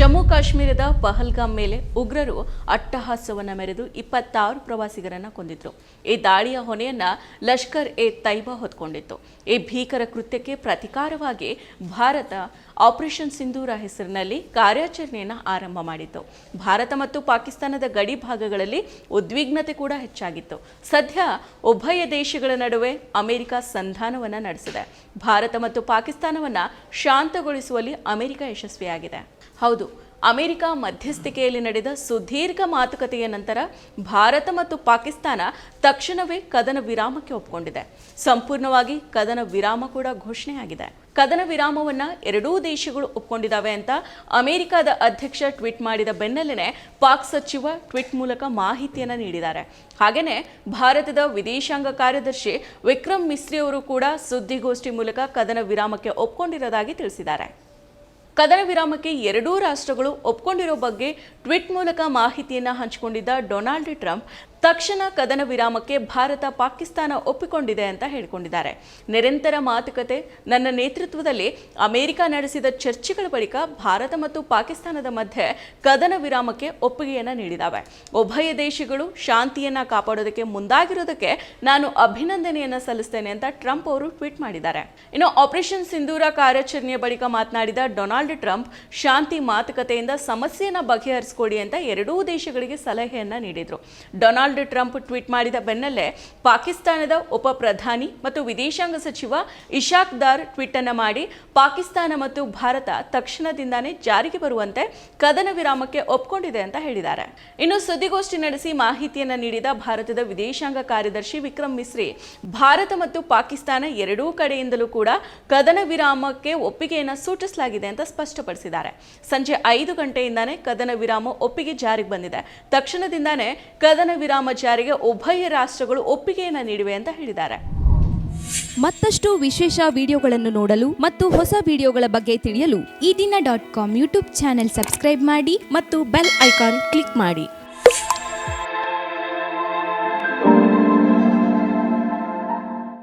ಜಮ್ಮು ಕಾಶ್ಮೀರದ ಪಹಲ್ಗಾಮ್ ಮೇಲೆ ಉಗ್ರರು ಅಟ್ಟಹಾಸವನ್ನು ಮೆರೆದು ಇಪ್ಪತ್ತಾರು ಪ್ರವಾಸಿಗರನ್ನು ಕೊಂದಿದ್ರು. ಈ ದಾಳಿಯ ಹೊಣೆಯನ್ನ ಲಷ್ಕರ್ ಎ ತೈಬಾ ಹೊತ್ಕೊಂಡಿತ್ತು. ಈ ಭೀಕರ ಕೃತ್ಯಕ್ಕೆ ಪ್ರತಿಕಾರವಾಗಿ ಭಾರತ ಆಪರೇಷನ್ ಸಿಂಧೂರ ಹೆಸರಿನಲ್ಲಿ ಕಾರ್ಯಾಚರಣೆಯನ್ನು ಆರಂಭ ಮಾಡಿತ್ತು. ಭಾರತ ಮತ್ತು ಪಾಕಿಸ್ತಾನದ ಗಡಿ ಭಾಗಗಳಲ್ಲಿ ಉದ್ವಿಗ್ನತೆ ಕೂಡ ಹೆಚ್ಚಾಗಿತ್ತು. ಸದ್ಯ ಉಭಯ ದೇಶಗಳ ನಡುವೆ ಅಮೆರಿಕ ಸಂಧಾನವನ್ನು ನಡೆಸಿದೆ. ಭಾರತ ಮತ್ತು ಪಾಕಿಸ್ತಾನವನ್ನು ಶಾಂತಗೊಳಿಸುವಲ್ಲಿ ಅಮೆರಿಕ ಯಶಸ್ವಿಯಾಗಿದೆ. ಹೌದು ಅಮೆರಿಕ ಮಧ್ಯಸ್ಥಿಕೆಯಲ್ಲಿ ನಡೆದ ಸುದೀರ್ಘ ಮಾತುಕತೆಯ ನಂತರ ಭಾರತ ಮತ್ತು ಪಾಕಿಸ್ತಾನ ತಕ್ಷಣವೇ ಕದನ ವಿರಾಮಕ್ಕೆ ಒಪ್ಪಿಕೊಂಡಿದೆ ಸಂಪೂರ್ಣವಾಗಿ ಕದನ ವಿರಾಮ ಕೂಡ ಘೋಷಣೆಯಾಗಿದೆ. ಕದನ ವಿರಾಮವನ್ನ ಎರಡೂ ದೇಶಗಳು ಒಪ್ಕೊಂಡಿದ್ದಾವೆ ಅಂತ ಅಮೆರಿಕದ ಅಧ್ಯಕ್ಷ ಟ್ವೀಟ್ ಮಾಡಿದ ಬೆನ್ನಲ್ಲೇ ಪಾಕ್ ಸಚಿವ ಟ್ವೀಟ್ ಮೂಲಕ ಮಾಹಿತಿಯನ್ನು ನೀಡಿದ್ದಾರೆ. ಹಾಗೆಯೇ ಭಾರತದ ವಿದೇಶಾಂಗ ಕಾರ್ಯದರ್ಶಿ ವಿಕ್ರಮ್ ಮಿಸ್ರಿ ಅವರು ಕೂಡ ಸುದ್ದಿಗೋಷ್ಠಿ ಮೂಲಕ ಕದನ ವಿರಾಮಕ್ಕೆ ಒಪ್ಕೊಂಡಿರೋದಾಗಿ ತಿಳಿಸಿದ್ದಾರೆ. ಕದನ ವಿರಾಮಕ್ಕೆ ಎರಡೂ ರಾಷ್ಟ್ರಗಳು ಒಪ್ಪಿಕೊಂಡಿರೋ ಬಗ್ಗೆ ಟ್ವೀಟ್ ಮೂಲಕ ಮಾಹಿತಿಯನ್ನು ಹಂಚಿಕೊಂಡಿದ್ದ ಡೊನಾಲ್ಡ್ ಟ್ರಂಪ್. ತಕ್ಷಣ ಕದನ ವಿರಾಮಕ್ಕೆ ಭಾರತ ಪಾಕಿಸ್ತಾನ ಒಪ್ಪಿಕೊಂಡಿದೆ ಅಂತ ಹೇಳಿಕೊಂಡಿದ್ದಾರೆ. ನಿರಂತರ ಮಾತುಕತೆ, ನನ್ನ ನೇತೃತ್ವದಲ್ಲಿ ಅಮೆರಿಕ ನಡೆಸಿದ ಚರ್ಚೆಗಳ ಬಳಿಕ ಭಾರತ ಮತ್ತು ಪಾಕಿಸ್ತಾನದ ಮಧ್ಯೆ ಕದನ ವಿರಾಮಕ್ಕೆ ಒಪ್ಪಿಗೆಯನ್ನು ನೀಡಿದ್ದಾವೆ. ಉಭಯ ದೇಶಗಳು ಶಾಂತಿಯನ್ನು ಕಾಪಾಡೋದಕ್ಕೆ ಮುಂದಾಗಿರೋದಕ್ಕೆ ನಾನು ಅಭಿನಂದನೆಯನ್ನು ಸಲ್ಲಿಸ್ತೇನೆ ಅಂತ ಟ್ರಂಪ್ ಅವರು ಟ್ವೀಟ್ ಮಾಡಿದ್ದಾರೆ. ಇನ್ನು ಆಪರೇಷನ್ ಸಿಂಧೂರ ಕಾರ್ಯಾಚರಣೆಯ ಬಳಿಕ ಮಾತನಾಡಿದ ಡೊನಾಲ್ಡ್ ಟ್ರಂಪ್, ಶಾಂತಿ ಮಾತುಕತೆಯಿಂದ ಸಮಸ್ಯೆಯನ್ನು ಬಗೆಹರಿಸಿಕೊಡಿ ಅಂತ ಎರಡೂ ದೇಶಗಳಿಗೆ ಸಲಹೆಯನ್ನು ನೀಡಿದರು. ಡೊನಾಲ್ಡ್ ಟ್ರಂಪ್ ಟ್ವೀಟ್ ಮಾಡಿದ ಬೆನ್ನಲ್ಲೇ ಪಾಕಿಸ್ತಾನದ ಉಪ ಪ್ರಧಾನಿ ಮತ್ತು ವಿದೇಶಾಂಗ ಸಚಿವ ಇಶಾಕ್ ದಾರ್ ಟ್ವೀಟ್ ಅನ್ನು ಮಾಡಿ ಪಾಕಿಸ್ತಾನ ಮತ್ತು ಭಾರತ ತಕ್ಷಣದಿಂದಾನೇ ಜಾರಿಗೆ ಬರುವಂತೆ ಕದನ ವಿರಾಮಕ್ಕೆ ಒಪ್ಕೊಂಡಿದೆ ಅಂತ ಹೇಳಿದ್ದಾರೆ. ಇನ್ನು ಸುದ್ದಿಗೋಷ್ಠಿ ನಡೆಸಿ ಮಾಹಿತಿಯನ್ನು ನೀಡಿದ ಭಾರತದ ವಿದೇಶಾಂಗ ಕಾರ್ಯದರ್ಶಿ ವಿಕ್ರಮ್ ಮಿಸ್ರಿ, ಭಾರತ ಮತ್ತು ಪಾಕಿಸ್ತಾನ ಎರಡೂ ಕಡೆಯಿಂದಲೂ ಕೂಡ ಕದನ ವಿರಾಮಕ್ಕೆ ಒಪ್ಪಿಗೆಯನ್ನ ಸೂಚಿಸಲಾಗಿದೆ ಅಂತ ಸ್ಪಷ್ಟಪಡಿಸಿದ್ದಾರೆ. ಸಂಜೆ ಐದು ಗಂಟೆಯಿಂದಾನೇ ಕದನ ವಿರಾಮ ಒಪ್ಪಿಗೆ ಜಾರಿಗೆ ಬಂದಿದೆ. ತಕ್ಷಣದಿಂದಾನೇ ಕದನ ವಿರಾಮ ಜಾರಿಗೆ ಉಭಯ ರಾಷ್ಟ್ರಗಳು ಒಪ್ಪಿಗೆಯನ್ನು ನೀಡಿವೆ ಅಂತ ಹೇಳಿದ್ದಾರೆ. ಮತ್ತಷ್ಟು ವಿಶೇಷ ವಿಡಿಯೋಗಳನ್ನು ನೋಡಲು ಮತ್ತು ಹೊಸ ವಿಡಿಯೋಗಳ ಬಗ್ಗೆ ತಿಳಿಯಲು Ee Dina dot com YouTube channel subscribe ಮಾಡಿ ಮತ್ತು ಬೆಲ್ ಐಕಾನ್ ಕ್ಲಿಕ್ ಮಾಡಿ.